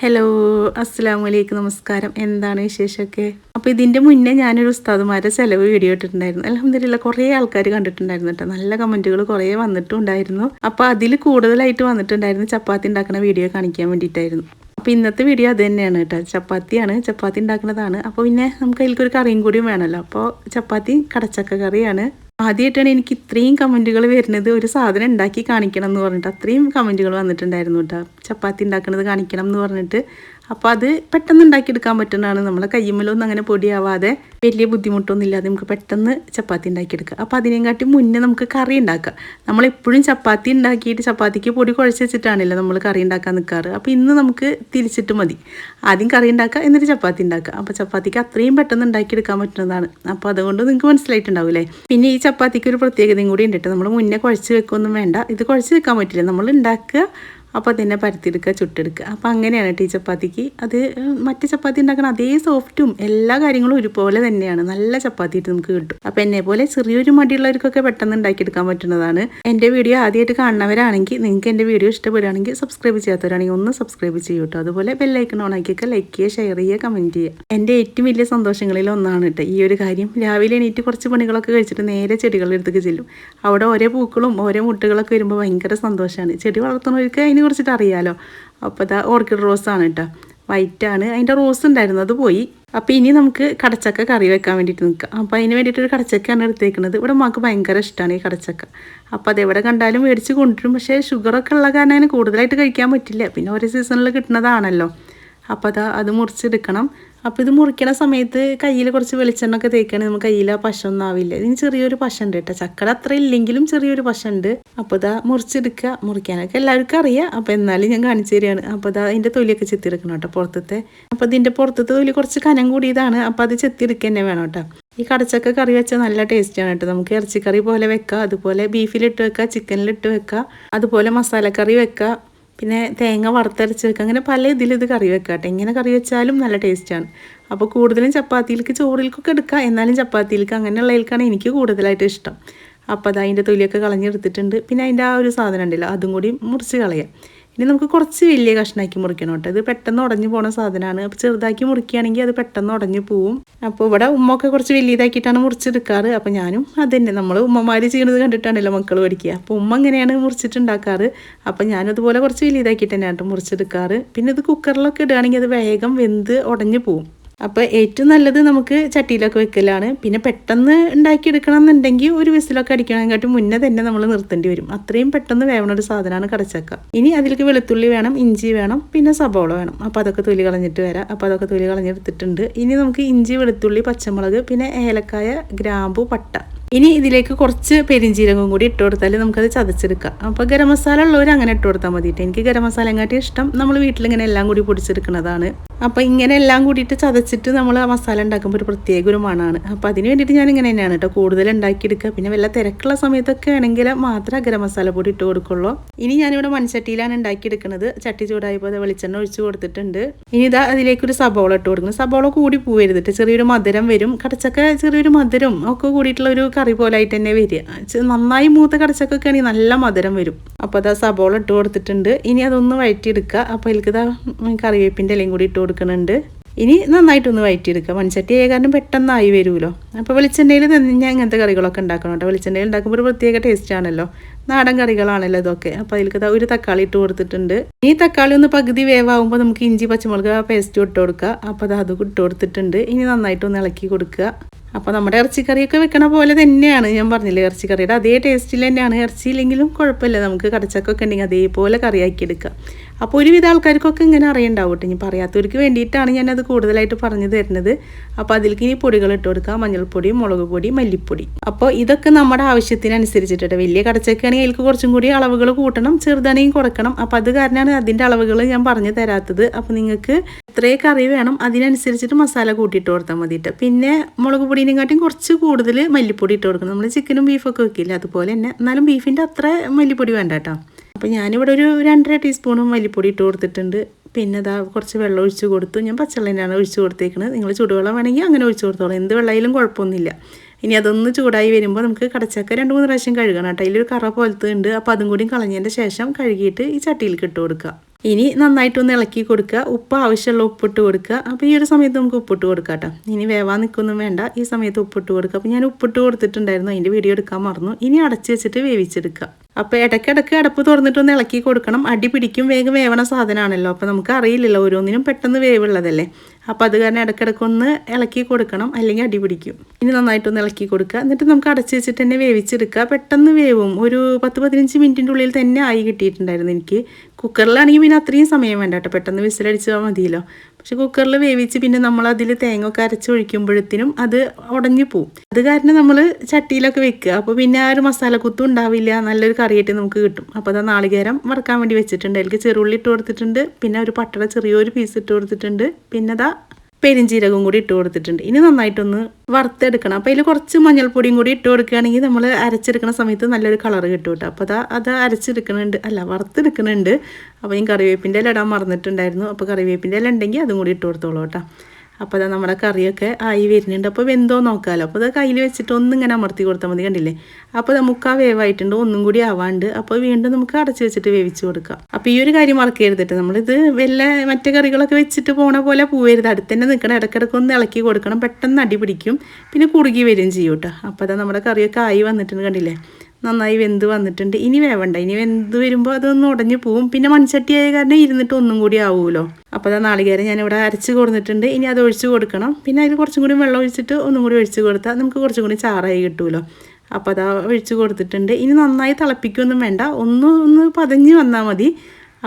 Hello അസ്സാം വലൈക്കും നമസ്കാരം എന്താണ് വിശേഷമൊക്കെ? അപ്പോൾ ഇതിന്റെ മുന്നേ ഞാനൊരു ഉസ്താദുമാരുടെ ചിലവ് വീഡിയോ ഇട്ടിട്ടുണ്ടായിരുന്നു. അലഹമില്ല കുറേ ആൾക്കാർ കണ്ടിട്ടുണ്ടായിരുന്നു കേട്ടോ. നല്ല കമന്റുകൾ കുറേ വന്നിട്ടുണ്ടായിരുന്നു. അപ്പോൾ അതിൽ കൂടുതലായിട്ട് വന്നിട്ടുണ്ടായിരുന്നു ചപ്പാത്തി ഉണ്ടാക്കുന്ന വീഡിയോ കാണിക്കാൻ വേണ്ടിയിട്ടായിരുന്നു. അപ്പോൾ ഇന്നത്തെ വീഡിയോ അത് തന്നെയാണ് കേട്ടോ. ചപ്പാത്തിയാണ്. ചപ്പാത്തി ഉണ്ടാക്കുന്നതാണ്. അപ്പോൾ പിന്നെ നമുക്ക് അതിലേക്കൊരു കറിയും കൂടിയും വേണമല്ലോ. അപ്പോൾ ചപ്പാത്തി കടച്ചക്ക കറിയാണ്. ആദ്യമായിട്ടാണ് എനിക്ക് ഇത്രയും കമന്റുകൾ വരുന്നത്. ഒരു സാധനം ഉണ്ടാക്കി കാണിക്കണം എന്ന് പറഞ്ഞിട്ട് അത്രയും കമന്റുകൾ വന്നിട്ടുണ്ടായിരുന്നു കേട്ടോ. ചപ്പാത്തി ഉണ്ടാക്കുന്നത് കാണിക്കണം എന്ന് പറഞ്ഞിട്ട്. അപ്പോൾ അത് പെട്ടെന്ന് ഉണ്ടാക്കിയെടുക്കാൻ പറ്റുന്നതാണ്. നമ്മളെ കയ്യുമ്മലൊന്നും അങ്ങനെ പൊടിയാവാതെ വലിയ ബുദ്ധിമുട്ടൊന്നും ഇല്ലാതെ നമുക്ക് പെട്ടെന്ന് ചപ്പാത്തി ഉണ്ടാക്കിയെടുക്കാം അപ്പോൾ അതിനെക്കാട്ടി മുന്നേ നമുക്ക് കറി ഉണ്ടാക്കാം. നമ്മളെപ്പോഴും ചപ്പാത്തി ഉണ്ടാക്കിയിട്ട് ചപ്പാത്തിക്ക് പൊടി കുഴച്ച് വെച്ചിട്ടാണല്ലോ നമ്മൾ കറി ഉണ്ടാക്കാൻ നിൽക്കാറ് അപ്പോൾ ഇന്ന് നമുക്ക് തിരിച്ചിട്ട് മതി. ആദ്യം കറി ഉണ്ടാക്കുക എന്നിട്ട് ചപ്പാത്തി ഉണ്ടാക്കുക. അപ്പോൾ ചപ്പാത്തിക്ക് അത്രയും പെട്ടെന്ന് ഉണ്ടാക്കിയെടുക്കാൻ പറ്റുന്നതാണ്. അപ്പോൾ അതുകൊണ്ട് നിങ്ങൾക്ക് മനസ്സിലായിട്ടുണ്ടാവില്ലേ? പിന്നെ ഈ ചപ്പാത്തിക്ക് ഒരു പ്രത്യേകതയും കൂടി ഉണ്ട് കേട്ടോ. നമ്മൾ മുന്നേ കുഴച്ച് വെക്കൊന്നും വേണ്ട. ഇത് കുഴച്ച് വെക്കാൻ പറ്റില്ല. നമ്മൾ ഉണ്ടാക്കുക അപ്പോൾ അതിനെ പരത്തിയെടുക്കുക ചുട്ടെടുക്കുക. അപ്പോൾ അങ്ങനെയാണ് ടീ ചപ്പാത്തിക്ക് അത് മറ്റ് ചപ്പാത്തി ഉണ്ടാക്കുന്ന അതേ സോഫ്റ്റും എല്ലാ കാര്യങ്ങളും ഒരുപോലെ തന്നെയാണ്. നല്ല ചപ്പാത്തി നമുക്ക് കിട്ടും. അപ്പോൾ എന്നെ പോലെ ചെറിയൊരു മടിയുള്ളവർക്കൊക്കെ പെട്ടെന്ന് ഉണ്ടാക്കിയെടുക്കാൻ പറ്റുന്നതാണ്. എന്റെ വീഡിയോ ആദ്യമായിട്ട് കാണുന്നവരാണെങ്കിൽ നിങ്ങൾക്ക് എന്റെ വീഡിയോ ഇഷ്ടപ്പെടുകയാണെങ്കിൽ സബ്സ്ക്രൈബ് ചെയ്യാത്തവരാണെങ്കിൽ ഒന്ന് സബ്സ്ക്രൈബ് ചെയ്യൂ കേട്ടോ അതുപോലെ ബെല്ലൈക്കൺ ഓണാക്കിയൊക്കെ ലൈക്ക് ചെയ്യുക ഷെയർ ചെയ്യുക കമന്റ് ചെയ്യുക. എന്റെ ഏറ്റവും വലിയ സന്തോഷങ്ങളിൽ ഒന്നാണ് കേട്ടോ ഈ ഒരു കാര്യം. രാവിലെ എണീറ്റ് കുറച്ച് പണികളൊക്കെ കഴിച്ചിട്ട് നേരെ ചെടികളുടെ അടുത്തേക്ക് ചെല്ലും. അവിടെ ഓരോ പൂക്കളും ഓരോ മുട്ടുകളൊക്കെ വരുമ്പോൾ ഭയങ്കര സന്തോഷമാണ് ചെടി വളർത്തുന്നവർക്ക് അതിനെ കുറിച്ചിട്ട് അറിയാലോ. അപ്പോൾ ഇതാ ഓർക്കിഡ് റോസാണ് കേട്ടോ വൈറ്റാണ് അതിന്റെ റോസ് ഉണ്ടായിരുന്നു. അത് പോയി. അപ്പോൾ ഇനി നമുക്ക് കടച്ചക്ക കറി വെക്കാൻ വേണ്ടിയിട്ട് നിൽക്കാം അപ്പോൾ അതിന് വേണ്ടിയിട്ട് ഒരു കടച്ചക്കയാണ് എടുത്തേക്കുന്നത് ഇവിടെ മാക്ക് ഭയങ്കര ഇഷ്ടമാണ് ഈ കടച്ചക്ക. അപ്പോൾ അത് എവിടെ കണ്ടാലും മേടിച്ച് കൊണ്ടുവരും. പക്ഷേ ഷുഗറൊക്കെ ഉള്ള കാരണം അതിന് കൂടുതലായിട്ട് കഴിക്കാൻ പറ്റില്ല. പിന്നെ ഓരോ സീസണിൽ കിട്ടുന്നതാണല്ലോ. അപ്പോൾ അത് അത് മുറിച്ചെടുക്കണം. അപ്പോൾ ഇത് മുറിക്കണ സമയത്ത് കയ്യിൽ കുറച്ച് വെളിച്ചെണ്ണ ഒക്കെ തേക്കുകയാണെങ്കിൽ നമുക്ക് കയ്യിൽ ആ പശൊന്നും ആവില്ല. ഇതിന് ചെറിയൊരു പശ ഉണ്ട് കേട്ടോ. ചക്കട അത്ര ഇല്ലെങ്കിലും ചെറിയൊരു പശ ഉണ്ട് അപ്പോൾ ഇതാ മുറിച്ചെടുക്കുക മുറിക്കാനൊക്കെ എല്ലാവർക്കും അറിയാം. അപ്പോൾ എന്നാലും ഞാൻ കാണിച്ചു തരികയാണ് അപ്പോൾ ഇതാ അതിന്റെ തൊലിയൊക്കെ ചെത്തിയെടുക്കണം കേട്ടോ പുറത്തത്തെ. അപ്പോൾ ഇതിന്റെ പുറത്തത്തെ തൊലി കുറച്ച് കനം കൂടിയതാണ്. അപ്പോൾ അത് ചെത്തിയെടുക്കുക തന്നെ വേണം കേട്ടോ. ഈ കടച്ചക്ക കറി വെച്ചാൽ നല്ല ടേസ്റ്റാണ് കേട്ടോ. നമുക്ക് ഇറച്ചിക്കറി പോലെ വെക്കാം. അതുപോലെ ബീഫിലിട്ട് വെക്കാം ചിക്കനിലിട്ട് വെക്കാം. അതുപോലെ മസാലക്കറി വെക്കാം. പിന്നെ തേങ്ങ വറുത്തരച്ച് വെക്കുക. അങ്ങനെ പല ഇതിൽ ഇത് കറി കേട്ടോ. ഇങ്ങനെ കറി വെച്ചാലും നല്ല ടേസ്റ്റാണ് അപ്പോൾ കൂടുതലും ചപ്പാത്തിയിലേക്ക് ചോറിലേക്കൊക്കെ എടുക്കുക. എന്നാലും ചപ്പാത്തിയിലേക്ക് അങ്ങനെയുള്ളതിലേക്കാണ് എനിക്ക് കൂടുതലായിട്ട് ഇഷ്ടം. അപ്പോൾ അത് അതിന്റെ തൊലിയൊക്കെ കളഞ്ഞെടുത്തിട്ടുണ്ട്. പിന്നെ അതിന്റെ ആ ഒരു സാധനം ഉണ്ടല്ലോ അതും കൂടി മുറിച്ച് കളയാം ഇനി നമുക്ക് കുറച്ച് വലിയ കഷ്ണാക്കി മുറിക്കണം കേട്ടോ. ഇത് പെട്ടെന്ന് ഉടഞ്ഞു പോണ സാധനമാണ് അപ്പോൾ ചെറുതാക്കി മുറിക്കുകയാണെങ്കിൽ അത് പെട്ടെന്ന് ഉടഞ്ഞു പോവും. അപ്പോൾ ഇവിടെ ഉമ്മൊക്കെ കുറച്ച് വലിയതാക്കിയിട്ടാണ് മുറിച്ചെടുക്കാറ്. അപ്പോൾ ഞാനും അത് തന്നെ. നമ്മൾ ഉമ്മമാര് ചെയ്യുന്നത് കണ്ടിട്ടാണല്ലോ മക്കൾ പഠിക്കുക. അപ്പോൾ ഉമ്മ എങ്ങനെയാണ് മുറിച്ചിട്ടുണ്ടാക്കാറ്. അപ്പോൾ ഞാനതുപോലെ കുറച്ച് വലിയതാക്കിയിട്ട് തന്നെയാണ് മുറിച്ചെടുക്കാറ്. പിന്നെ ഇത് കുക്കറിലൊക്കെ ഇടുകയാണെങ്കിൽ അത് വേഗം വെന്ത് ഉടഞ്ഞു പോവും. അപ്പോൾ ഏറ്റവും നല്ലത് നമുക്ക് ചട്ടിയിലൊക്കെ വെക്കലാണ്. പിന്നെ പെട്ടെന്ന് ഉണ്ടാക്കിയെടുക്കണം എന്നുണ്ടെങ്കിൽ ഒരു വിസിലൊക്കെ അടിക്കണമെങ്കിൽ മുന്നേ തന്നെ നമ്മൾ നിർത്തേണ്ടി വരും. അത്രയും പെട്ടെന്ന് വേവണ ഒരു സാധനമാണ് കടച്ചക്ക. ഇനി അതിലേക്ക് വെളുത്തുള്ളി വേണം ഇഞ്ചി വേണം പിന്നെ സബോള വേണം. അപ്പോൾ അതൊക്കെ തൊലി കളഞ്ഞിട്ട് വരാം. അപ്പോൾ അതൊക്കെ തൊലി കളഞ്ഞെടുത്തിട്ടുണ്ട്. ഇനി നമുക്ക് ഇഞ്ചി വെളുത്തുള്ളി പച്ചമുളക് പിന്നെ ഏലക്കായ ഗ്രാമ്പു പട്ട. ഇനി ഇതിലേക്ക് കുറച്ച് പെരിഞ്ചീരകം കൂടി ഇട്ട് കൊടുത്താൽ നമുക്കത് ചതച്ചെടുക്കാം. അപ്പോൾ ഗരം മസാല ഉള്ളവർ അങ്ങനെ ഇട്ട് കൊടുത്താൽ മതിയിട്ട് എനിക്ക് ഗരം മസാല എങ്ങാട്ടി ഇഷ്ടം. നമ്മൾ വീട്ടിലിങ്ങനെ എല്ലാം കൂടി പൊടിച്ചെടുക്കുന്നതാണ്. അപ്പോൾ ഇങ്ങനെ എല്ലാം കൂടിയിട്ട് ചതച്ചിട്ട് നമ്മൾ ആ മസാല ഉണ്ടാക്കുമ്പോൾ ഒരു പ്രത്യേക ഒരു മണമാണ് അപ്പോൾ അതിന് വേണ്ടിയിട്ട് ഞാൻ ഇങ്ങനെ തന്നെയാണ് കേട്ടോ കൂടുതൽ ഉണ്ടാക്കിയെടുക്കുക. പിന്നെ വല്ല തിരക്കുള്ള സമയത്തൊക്കെ ആണെങ്കിൽ മാത്രമേ ഗരം മസാല പൊടി ഇട്ട് കൊടുക്കുള്ളൂ. ഇനി ഞാനിവിടെ മൺചട്ടിയിലാണ് ഉണ്ടാക്കിയെടുക്കുന്നത്. ചട്ടി ചൂടായപ്പോൾ വെളിച്ചെണ്ണ ഒഴിച്ച് കൊടുത്തിട്ടുണ്ട്. ഇനി ഇതാ അതിലേക്കൊരു സബോള ഇട്ട് കൊടുക്കുന്നത് സബോള കൂടി പോവരുതിട്ട് ചെറിയൊരു മധുരം വരും. കടച്ചക്ക ചെറിയൊരു മധുരം ഒക്കെ കൂടിയിട്ടുള്ള ഒരു കറി പോലായിട്ട് തന്നെ വരിക. നന്നായി മൂത്ത കടച്ചക്കൊക്കെ ആണെങ്കിൽ നല്ല മധുരം വരും. അപ്പോൾ അതാ സബോള ഇട്ട് കൊടുത്തിട്ടുണ്ട്. ഇനി അതൊന്ന് വഴറ്റിയെടുക്കുക. അപ്പോൾ എനിക്കിതാ കറിവേപ്പിന്റെ ഇലയും കൂടി ഇട്ട് കൊടുക്കുന്നുണ്ട്. ഇനി നന്നായിട്ടൊന്ന് വയറ്റിയെടുക്കുക. മൺചട്ടി ആയ കാരണം പെട്ടെന്നായി വരുമല്ലോ. അപ്പോൾ വെളിച്ചെണ്ണയിൽ ഞാൻ ഇങ്ങനത്തെ കറികളൊക്കെ ഉണ്ടാക്കണം കേട്ടോ. വെളിച്ചെണ്ണയിൽ ഉണ്ടാക്കുമ്പോൾ ഒരു പ്രത്യേക ടേസ്റ്റ് ആണല്ലോ. നാടൻ കറികളാണല്ലോ ഇതൊക്കെ. അപ്പോൾ അതിലേക്ക് ഒരു തക്കാളി ഇട്ട് കൊടുത്തിട്ടുണ്ട്. ഈ തക്കാളി ഒന്ന് പകുതി വേവാകുമ്പോൾ നമുക്ക് ഇഞ്ചി പച്ചമുളക് പേസ്റ്റ് ഇട്ട് കൊടുക്കുക അപ്പോൾ അത് അത് ഇട്ട് കൊടുത്തിട്ടുണ്ട്. ഇനി നന്നായിട്ട് ഒന്ന് ഇളക്കി കൊടുക്കുക. അപ്പോൾ നമ്മുടെ ഇറച്ചിക്കറിയൊക്കെ വെക്കണ പോലെ തന്നെയാണ്. ഞാൻ പറഞ്ഞില്ലേ ഇറച്ചിക്കറിയുടെ അതേ ടേസ്റ്റിൽ തന്നെയാണ്. ഇറച്ചി ഇല്ലെങ്കിലും കുഴപ്പമില്ല. നമുക്ക് കടച്ചക്കൊക്കെ ഉണ്ടെങ്കിൽ അതേപോലെ കറിയാക്കി എടുക്കാം. അപ്പോൾ ഒരുവിധ ആൾക്കാർക്കൊക്കെ ഇങ്ങനെ അറിയണ്ടാവും ഇനി പറയാത്തവർക്ക് വേണ്ടിയിട്ടാണ് ഞാൻ അത് കൂടുതലായിട്ട് പറഞ്ഞു തരുന്നത്. അപ്പോൾ അതിലേക്ക് ഇനി പൊടികൾ ഇട്ട് കൊടുക്കുക മഞ്ഞൾപ്പൊടി മുളക് പൊടി മല്ലിപ്പൊടി. അപ്പോൾ ഇതൊക്കെ നമ്മുടെ ആവശ്യത്തിനനുസരിച്ചിട്ട് വലിയ അതിലേക്ക് കുറച്ചും കൂടി അളവുകൾ കൂട്ടണം ചെറുതാണെങ്കിൽ കുറക്കണം അപ്പോൾ അത് കാരണമാണ് അതിന്റെ അളവുകൾ ഞാൻ പറഞ്ഞു തരാത്തത്. അപ്പോൾ നിങ്ങൾക്ക് എത്രേ കറി വേണം. അതിനനുസരിച്ചിട്ട് മസാല കൂട്ടിയിട്ട് കൊടുത്താൽ മതിയിട്ട് പിന്നെ മുളക് പൊടിനെക്കാട്ടിയും കുറച്ച് കൂടുതൽ മല്ലിപ്പൊടി ഇട്ട് കൊടുക്കണം. നമ്മൾ ചിക്കനും ബീഫൊക്കെ വെക്കില്ല? അതുപോലെ തന്നെ എന്നാലും ബീഫിന്റെ അത്ര മല്ലിപ്പൊടി വേണ്ട കേട്ടോ അപ്പോൾ ഞാനിവിടെ ഒരു രണ്ടര ടീസ്പൂണും മല്ലിപ്പൊടി ഇട്ട് കൊടുത്തിട്ടുണ്ട്. പിന്നെ അതാ കുറച്ച് വെള്ളം ഒഴിച്ച് കൊടുത്തു. ഞാൻ പച്ചവെള്ളം തന്നെയാണ് ഒഴിച്ച് കൊടുത്തേക്കുന്നത് നിങ്ങൾ ചുടുവെള്ളം വേണമെങ്കിൽ അങ്ങനെ ഒഴിച്ച് കൊടുത്തോളാം. എന്ത് വെള്ളമായാലും കുഴപ്പമൊന്നുമില്ല. ഇനി അതൊന്ന് ചൂടായി വരുമ്പോൾ നമുക്ക് കടച്ചക്ക രണ്ട് മൂന്ന് പ്രാവശ്യം കഴുകണം കേട്ടോ. അതിലൊരു കറ പോലത്തെ ഉണ്ട്. അപ്പോൾ അതും കൂടി കളഞ്ഞതിന്റെ ശേഷം കഴുകിയിട്ട് ഈ ചട്ടിയിലേക്ക് ഇട്ട് കൊടുക്കുക. ഇനി നന്നായിട്ടൊന്ന് ഇളക്കി കൊടുക്കുക. ഉപ്പ് ആവശ്യമുള്ള ഉപ്പിട്ട് കൊടുക്കുക. അപ്പോൾ ഈ ഒരു സമയത്ത് നമുക്ക് ഉപ്പിട്ട് കൊടുക്കാം കേട്ടോ. ഇനി വേവാൻ നിൽക്കൊന്നും വേണ്ട. ഈ സമയത്ത് ഉപ്പിട്ട് കൊടുക്കുക. അപ്പോൾ ഞാൻ ഉപ്പിട്ട് കൊടുത്തിട്ടുണ്ടായിരുന്നു. അതിന്റെ വീഡിയോ എടുക്കാൻ മറന്നു. ഇനി അടച്ച് വെച്ചിട്ട് വേവിച്ചെടുക്കുക. അപ്പോൾ ഇടയ്ക്കിടയ്ക്ക് അടപ്പ് തുറന്നിട്ടൊന്ന് ഇളക്കി കൊടുക്കണം. അടി പിടിക്കും വേഗം വേവണ സാധനമാണല്ലോ അപ്പോൾ നമുക്ക് അറിയില്ലല്ലോ ഓരോന്നിനും പെട്ടെന്ന് വേവുള്ളതല്ലേ. അപ്പോൾ അത് കാരണം ഇടയ്ക്കിടയ്ക്ക് ഒന്ന് ഇളക്കി കൊടുക്കണം അല്ലെങ്കിൽ അടി പിടിക്കും. ഇനി നന്നായിട്ടൊന്ന് ഇളക്കി കൊടുക്കുക. എന്നിട്ട് നമുക്ക് അടച്ച് വെച്ചിട്ട് തന്നെ വേവിച്ചെടുക്കുക. പെട്ടെന്ന് വേവും. ഒരു പത്ത് പതിനഞ്ച് മിനിറ്റിന്റെ ഉള്ളിൽ തന്നെ ആയി കിട്ടിയിട്ടുണ്ടായിരുന്നു എനിക്ക്. കുക്കറിലാണെങ്കിൽ പിന്നെ അത്രയും സമയം വേണ്ട കേട്ടോ. പെട്ടെന്ന് വിസിലടിച്ചാൽ മതിയല്ലോ. പക്ഷെ കുക്കറിൽ വേവിച്ച് പിന്നെ നമ്മൾ അതിൽ തേങ്ങ ഒക്കെ അരച്ച് ഒഴിക്കുമ്പോഴത്തേനും അത് ഉടഞ്ഞു പോവും. അത് കാരണം നമ്മൾ ചട്ടിയിലൊക്കെ വെക്കുക. അപ്പോൾ പിന്നെ ആ ഒരു മസാലക്കുത്തും ഉണ്ടാവില്ല. നല്ലൊരു കറിയായിട്ട് നമുക്ക് കിട്ടും. അപ്പോൾ അത് നാളികേരം വറക്കാൻ വേണ്ടി വെച്ചിട്ടുണ്ട്. അതിലേക്ക് ചെറുള്ളി ഇട്ട് കൊടുത്തിട്ടുണ്ട്. പിന്നെ ഒരു പട്ടട ചെറിയൊരു പീസ് ഇട്ട് കൊടുത്തിട്ടുണ്ട്. പിന്നെ അതാ പെരിഞ്ചീരകവും കൂടി ഇട്ട് കൊടുത്തിട്ടുണ്ട്. ഇനി നന്നായിട്ടൊന്ന് വറുത്തെടുക്കണം. അപ്പോൾ അതിൽ കുറച്ച് മഞ്ഞൾപ്പൊടിയും കൂടി ഇട്ട് കൊടുക്കുകയാണെങ്കിൽ നമ്മൾ അരച്ചെടുക്കുന്ന സമയത്ത് നല്ലൊരു കളർ കിട്ടും കേട്ടോ. അപ്പോൾ അതാ അത് അരച്ചെടുക്കുന്നുണ്ട് അല്ല വറുത്തെടുക്കുന്നുണ്ട് അപ്പോൾ ഞാൻ കറിവേപ്പിന്റെ ഇല ഇടാൻ മറന്നിട്ടുണ്ടായിരുന്നു. അപ്പോൾ കറിവേപ്പിന്റെ ഇല ഉണ്ടെങ്കിൽ അതും കൂടി ഇട്ട് കൊടുത്തോളൂ കേട്ടോ. അപ്പോൾ അതാ നമ്മുടെ കറിയൊക്കെ ആയി വരുന്നുണ്ട്. അപ്പോൾ വെന്തോ നോക്കാമല്ലോ അപ്പോൾ അത് കയ്യിൽ വെച്ചിട്ട് ഒന്നും ഇങ്ങനെ അമർത്തി കൊടുത്താൽ മതി കണ്ടില്ലേ? അപ്പോൾ നമുക്ക് ആ വേവായിട്ടുണ്ട്. ഒന്നും കൂടി ആവാണ്ട് അപ്പോൾ വീണ്ടും നമുക്ക് അടച്ച് വെച്ചിട്ട് വേവിച്ച് കൊടുക്കാം. അപ്പോൾ ഈ ഒരു കാര്യം മറക്കരുതിട്ട്. നമ്മളിത് വല്ല മറ്റു കറികളൊക്കെ വെച്ചിട്ട് പോണ പോലെ പോവരുത്. അടുത്ത് തന്നെ നിൽക്കണം ഇടയ്ക്കിടയ്ക്ക് ഒന്ന് ഇളക്കി കൊടുക്കണം. പെട്ടെന്ന് അടി പിടിക്കും. പിന്നെ കുറുകി വരും ചെയ്യും കേട്ടോ അപ്പോൾ അതാ നമ്മുടെ കറിയൊക്കെ ആയി വന്നിട്ടുണ്ട് കണ്ടില്ലേ? നന്നായി വെന്ത് വന്നിട്ടുണ്ട്. ഇനി വേവണ്ട. ഇനി വെന്ത് വരുമ്പോൾ അതൊന്ന് ഉടഞ്ഞു പോവും. പിന്നെ മൺചട്ടിയായ കാരണം ഇരുന്നിട്ട് ഒന്നും കൂടി ആവുമല്ലോ അപ്പോൾ അതാ നാളികേരം ഞാൻ ഞാനിവിടെ അരച്ച് കൊടുത്തിട്ടുണ്ട് ഇനി അത് ഒഴിച്ച് കൊടുക്കണം. പിന്നെ അതിൽ കുറച്ചും കൂടി വെള്ളം ഒഴിച്ചിട്ട് ഒന്നും കൂടി ഒഴിച്ച് കൊടുത്താൽ നമുക്ക് കുറച്ചും കൂടി ചാറായി കിട്ടുമല്ലോ അപ്പോൾ അതാ ഒഴിച്ച് കൊടുത്തിട്ടുണ്ട്. ഇനി നന്നായി തിളപ്പിക്കൊന്നും വേണ്ട. ഒന്ന് ഒന്ന് പതഞ്ഞ് വന്നാൽ മതി.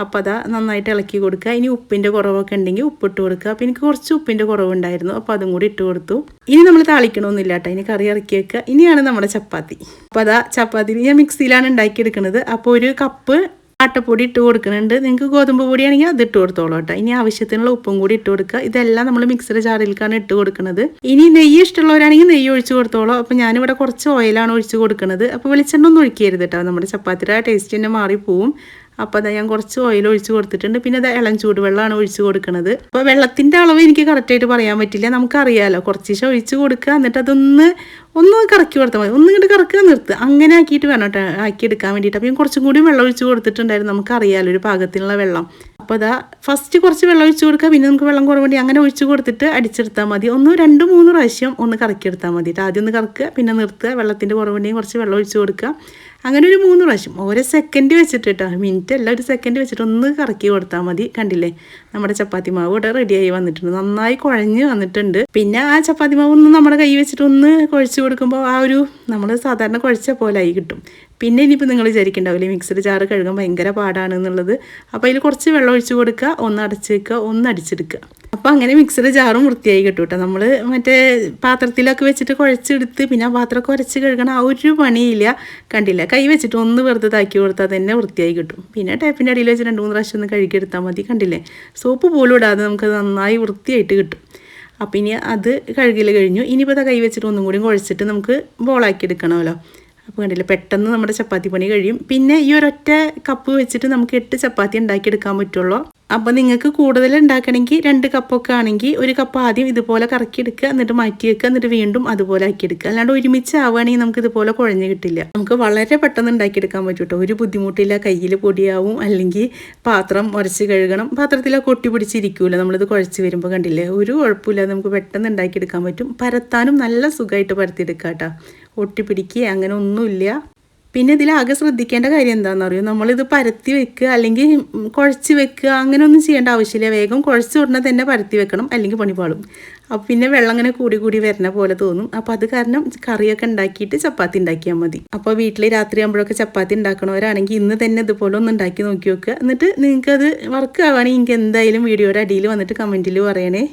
അപ്പോൾ അതാ നന്നായിട്ട് ഇളക്കി കൊടുക്കുക. ഇനി ഉപ്പിന്റെ കുറവൊക്കെ ഉണ്ടെങ്കിൽ ഉപ്പിട്ട് കൊടുക്കുക. അപ്പോൾ എനിക്ക് കുറച്ച് ഉപ്പിന്റെ കുറവുണ്ടായിരുന്നു. അപ്പോൾ അതും കൂടി ഇട്ട് കൊടുത്തു. ഇനി നമ്മൾ താളിക്കണമൊന്നുമില്ല കേട്ടോ. ഇനി കറി ഇറക്കി വെക്കുക. ഇനിയാണ് നമ്മുടെ ചപ്പാത്തി. അപ്പോൾ അതാ ചപ്പാത്തി ഞാൻ മിക്സിയിലാണ് ഉണ്ടാക്കിയെടുക്കുന്നത്. അപ്പോൾ ഒരു കപ്പ് ആട്ടപ്പൊടി ഇട്ട് കൊടുക്കുന്നുണ്ട്. നിങ്ങൾക്ക് ഗോതമ്പ് പൊടിയാണെങ്കിൽ അത് ഇട്ട് കൊടുത്തോളൂ കേട്ടോ. ഇനി ആവശ്യത്തിനുള്ള ഉപ്പും കൂടി ഇട്ട് കൊടുക്കുക. ഇതെല്ലാം നമ്മൾ മിക്സിയുടെ ജാറിലേക്കാണ് ഇട്ട് കൊടുക്കുന്നത്. ഇനി നെയ്യ് ഇഷ്ടമുള്ളവരാണെങ്കിൽ നെയ്യ് ഒഴിച്ച് കൊടുത്തോളൂ. അപ്പോൾ ഞാനിവിടെ കുറച്ച് ഓയിലാണ് ഒഴിച്ച് കൊടുക്കുന്നത്. അപ്പോൾ വെളിച്ചെണ്ണ ഒന്നും ഒഴിക്കരുത് കേട്ടോ. നമ്മുടെ ചപ്പാത്തിയുടെ ടേസ്റ്റ് തന്നെ മാറിപ്പോവും. അപ്പോൾ അതാ ഞാൻ കുറച്ച് ഓയിൽ ഒഴിച്ച് കൊടുത്തിട്ടുണ്ട്. പിന്നെ അത് ഇളം ചൂടുവെള്ളമാണ് ഒഴിച്ച് കൊടുക്കുന്നത് അപ്പോൾ വെള്ളത്തിന്റെ അളവ് എനിക്ക് കറക്റ്റായിട്ട് പറയാൻ പറ്റില്ല. നമുക്കറിയാമല്ലോ കുറച്ച് ദിവസം ഒഴിച്ച് കൊടുക്കുക എന്നിട്ട് അതൊന്ന് ഒന്ന് കറക്കി കൊടുത്താൽ മതി. ഒന്ന് ഇങ്ങോട്ട് കറക്കുക നിർത്തുക അങ്ങനെ ആക്കിയിട്ട് വേണം കേട്ടോ ആക്കി എടുക്കാൻ വേണ്ടിയിട്ട്. അപ്പം കുറച്ചും കൂടി വെള്ളം ഒഴിച്ച് കൊടുത്തിട്ടുണ്ടായിരുന്നു. നമുക്കറിയാമല്ലോ ഒരു പാകത്തിനുള്ള വെള്ളം. അപ്പോൾ അതാ ഫസ്റ്റ് കുറച്ച് വെള്ളം ഒഴിച്ച് കൊടുക്കുക പിന്നെ നമുക്ക് വെള്ളം കുറവുണ്ടെങ്കിൽ അങ്ങനെ ഒഴിച്ച് കൊടുത്തിട്ട് അടിച്ചെടുത്താൽ മതി. ഒന്ന് രണ്ട് മൂന്ന് പ്രാവശ്യം ഒന്ന് കറക്കിയെടുത്താൽ മതി. ആദ്യം ഒന്ന് കറക്കുക പിന്നെ നിർത്തുക. വെള്ളത്തിന്റെ കുറവുണ്ടെങ്കിൽ കുറച്ച് വെള്ളം ഒഴിച്ച് കൊടുക്കുക അങ്ങനെ ഒരു മൂന്ന് പ്രാവശ്യം. ഓരോ സെക്കൻഡ് വെച്ചിട്ട് കേട്ടോ മിനിറ്റ് അല്ല ഒരു സെക്കൻഡ് വെച്ചിട്ട് ഒന്ന് കറക്കി കൊടുത്താൽ മതി. കണ്ടില്ലേ? നമ്മുടെ ചപ്പാത്തി മാവ് ഇവിടെ റെഡിയായി വന്നിട്ടുണ്ട്. നന്നായി കുഴഞ്ഞ് വന്നിട്ടുണ്ട്. പിന്നെ ആ ചപ്പാത്തി മാവ് ഒന്ന് നമ്മുടെ കൈ വെച്ചിട്ട് ഒന്ന് കുഴച്ച് കൊടുക്കുമ്പോൾ ആ ഒരു നമ്മൾ സാധാരണ കുഴച്ച പോലെ ആയി കിട്ടും. പിന്നെ ഇനിയിപ്പോൾ നിങ്ങൾ വിചാരിക്കണ്ടാവില്ലേ? മിക്സർ ജാറ് കഴുകാൻ ഭയങ്കര പാടാണ് എന്നുള്ളത്. അപ്പോൾ അതിൽ കുറച്ച് വെള്ളം ഒഴിച്ച് കൊടുക്കുക ഒന്ന് അടച്ച് വെക്കുക ഒന്ന് അടിച്ചെടുക്കുക. അപ്പോൾ അങ്ങനെ മിക്സർ ജാറും വൃത്തിയായി കിട്ടും കേട്ടോ നമ്മൾ മറ്റേ പാത്രത്തിലൊക്കെ വെച്ചിട്ട് കുഴച്ചെടുത്ത് പിന്നെ ആ പാത്രമൊക്കെ ഉരച്ച് കഴുകണം ആ ഒരു പണിയില്ല. കണ്ടില്ല? കൈ വെച്ചിട്ട് ഒന്ന് വെറുതെ താക്കി കൊടുത്താൽ തന്നെ വൃത്തിയായി കിട്ടും. പിന്നെ ടാപ്പിന്റെ അടിയിൽ വെച്ച് രണ്ട് മൂന്ന് പ്രാവശ്യം ഒന്ന് കഴുകിയെടുത്താൽ മതി. കണ്ടില്ലേ? സോപ്പ് പോലും ഇടാതെ നമുക്ക് നന്നായി വൃത്തിയായിട്ട് കിട്ടും. അപ്പം ഇനി അത് കഴുകൽ കഴിഞ്ഞു. ഇനിയിപ്പോൾ അത് കൈ വെച്ചിട്ട് ഒന്നും കൂടി കുഴച്ചിട്ട് നമുക്ക് ബോളാക്കി എടുക്കണമല്ലോ. അപ്പോൾ കണ്ടില്ല പെട്ടെന്ന് നമ്മുടെ ചപ്പാത്തി പണി കഴിയും. പിന്നെ ഈ ഒരൊറ്റ കപ്പ് വെച്ചിട്ട് നമുക്ക് എട്ട് ചപ്പാത്തി ഉണ്ടാക്കിയെടുക്കാൻ പറ്റുള്ളൂ. അപ്പോൾ നിങ്ങൾക്ക് കൂടുതൽ ഉണ്ടാക്കണമെങ്കിൽ രണ്ട് കപ്പൊക്കെ ആണെങ്കിൽ ഒരു കപ്പ് ആദ്യം ഇതുപോലെ കറക്കി എടുക്കുക എന്നിട്ട് മാറ്റി വെക്കുക എന്നിട്ട് വീണ്ടും അതുപോലെ ആക്കിയെടുക്കുക. അല്ലാണ്ട് ഒരുമിച്ച് ആവുകയാണെങ്കിൽ നമുക്ക് ഇതുപോലെ കുഴഞ്ഞു കിട്ടില്ല. നമുക്ക് വളരെ പെട്ടെന്ന് ഉണ്ടാക്കിയെടുക്കാൻ പറ്റും കേട്ടോ. ഒരു ബുദ്ധിമുട്ടില്ല കയ്യിൽ പൊടിയാവും അല്ലെങ്കിൽ പാത്രം ഉരച്ച് കഴുകണം. പാത്രത്തിലൊക്കെ ഒട്ടി പിടിച്ചിരിക്കൂല നമ്മളിത് കുഴച്ച് വരുമ്പോൾ കണ്ടില്ലേ. ഒരു കുഴപ്പമില്ല നമുക്ക് പെട്ടെന്ന് ഉണ്ടാക്കിയെടുക്കാൻ പറ്റും. പരത്താനും നല്ല സുഖമായിട്ട് പരത്തിയെടുക്കാം കേട്ടോ. ഒട്ടിപ്പിടിക്കുക അങ്ങനെ ഒന്നുമില്ല. പിന്നെ ഇതിലാകെ ശ്രദ്ധിക്കേണ്ട കാര്യം എന്താണെന്ന് അറിയോ? നമ്മളിത് പരത്തി വെക്കുക അല്ലെങ്കിൽ കുഴച്ച് വെക്കുക അങ്ങനെ ഒന്നും ചെയ്യേണ്ട ആവശ്യമില്ല. വേഗം കുഴച്ച് ഉടനെ തന്നെ പരത്തി വെക്കണം അല്ലെങ്കിൽ പണി പാളും. അപ്പോൾ പിന്നെ വെള്ളം അങ്ങനെ കൂടി കൂടി വരുന്ന പോലെ തോന്നും. അപ്പോൾ അത് കാരണം കറിയൊക്കെ ഉണ്ടാക്കിയിട്ട് ചപ്പാത്തി ഉണ്ടാക്കിയാൽ മതി. അപ്പോൾ വീട്ടിൽ രാത്രി ആകുമ്പോഴൊക്കെ ചപ്പാത്തി ഉണ്ടാക്കണവരാണെങ്കിൽ ഇന്ന് തന്നെ ഇതുപോലെ ഒന്ന് ഉണ്ടാക്കി നോക്കി നോക്കുക എന്നിട്ട് നിങ്ങൾക്കത് വർക്ക് ആവുകയാണെങ്കിൽ നിങ്ങൾക്ക് എന്തായാലും വീഡിയോയുടെ അടിയിൽ വന്നിട്ട് കമന്റിൽ പറയണേ.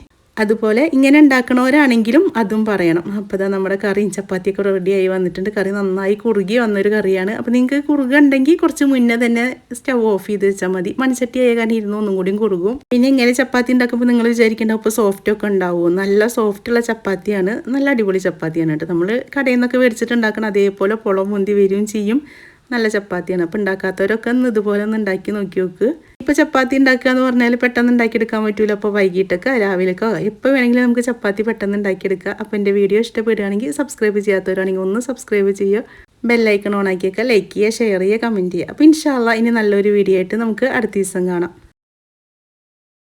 അതുപോലെ ഇങ്ങനെ ഉണ്ടാക്കണവരാണെങ്കിലും അതും പറയണം. അപ്പോൾ ഇതാ നമ്മുടെ കറിയും ചപ്പാത്തിയൊക്കെ റെഡിയായി വന്നിട്ടുണ്ട്. കറി നന്നായി കുറുകി വന്നൊരു കറിയാണ്. അപ്പോൾ നിങ്ങൾക്ക് കുറുക ഉണ്ടെങ്കിൽ കുറച്ച് മുന്നേ തന്നെ സ്റ്റവ് ഓഫ് ചെയ്ത് വെച്ചാൽ മതി. മൺചട്ടി ആയ കാരണം ഇരുന്ന് ഒന്നും കൂടിയും കുറുകും. പിന്നെ ഇങ്ങനെ ചപ്പാത്തി ഉണ്ടാക്കുമ്പോൾ നിങ്ങൾ വിചാരിക്കേണ്ട അപ്പോൾ സോഫ്റ്റ് ഒക്കെ ഉണ്ടാവും. നല്ല സോഫ്റ്റുള്ള ചപ്പാത്തിയാണ്. നല്ല അടിപൊളി ചപ്പാത്തിയാണ് കേട്ടോ. നമ്മൾ കടയിൽ നിന്നൊക്കെ മേടിച്ചിട്ട് ഉണ്ടാക്കണം അതേപോലെ പുളം മുന്തി വരികയും ചെയ്യും. നല്ല ചപ്പാത്തിയാണ്. അപ്പോൾ ഉണ്ടാക്കാത്തവരൊക്കെ ഒന്ന് ഇതുപോലെ ഒന്ന് ഉണ്ടാക്കി നോക്കി നോക്ക്. ഇപ്പോൾ ചപ്പാത്തി ഉണ്ടാക്കുക എന്ന് പറഞ്ഞാൽ പെട്ടെന്ന് ഉണ്ടാക്കിയെടുക്കാൻ പറ്റൂല. അപ്പോൾ വൈകിട്ടൊക്കെ രാവിലെയൊക്കെ എപ്പോൾ വേണമെങ്കിൽ നമുക്ക് ചപ്പാത്തി പെട്ടെന്ന് ഉണ്ടാക്കിയെടുക്കുക അപ്പോൾ എന്റെ വീഡിയോ ഇഷ്ടപ്പെടുകയാണെങ്കിൽ സബ്സ്ക്രൈബ് ചെയ്യാത്തവരാണെങ്കിൽ ഒന്ന് സബ്സ്ക്രൈബ് ചെയ്യുക. ബെല്ലൈക്കൺ ഓൺ ആക്കിയൊക്കെ ലൈക്ക് ചെയ്യുക ഷെയർ ചെയ്യുക കമന്റ് ചെയ്യുക. അപ്പോൾ ഇൻഷാല്ല ഇനി നല്ലൊരു വീഡിയോ ആയിട്ട് നമുക്ക് അടുത്ത ദിവസം കാണാം.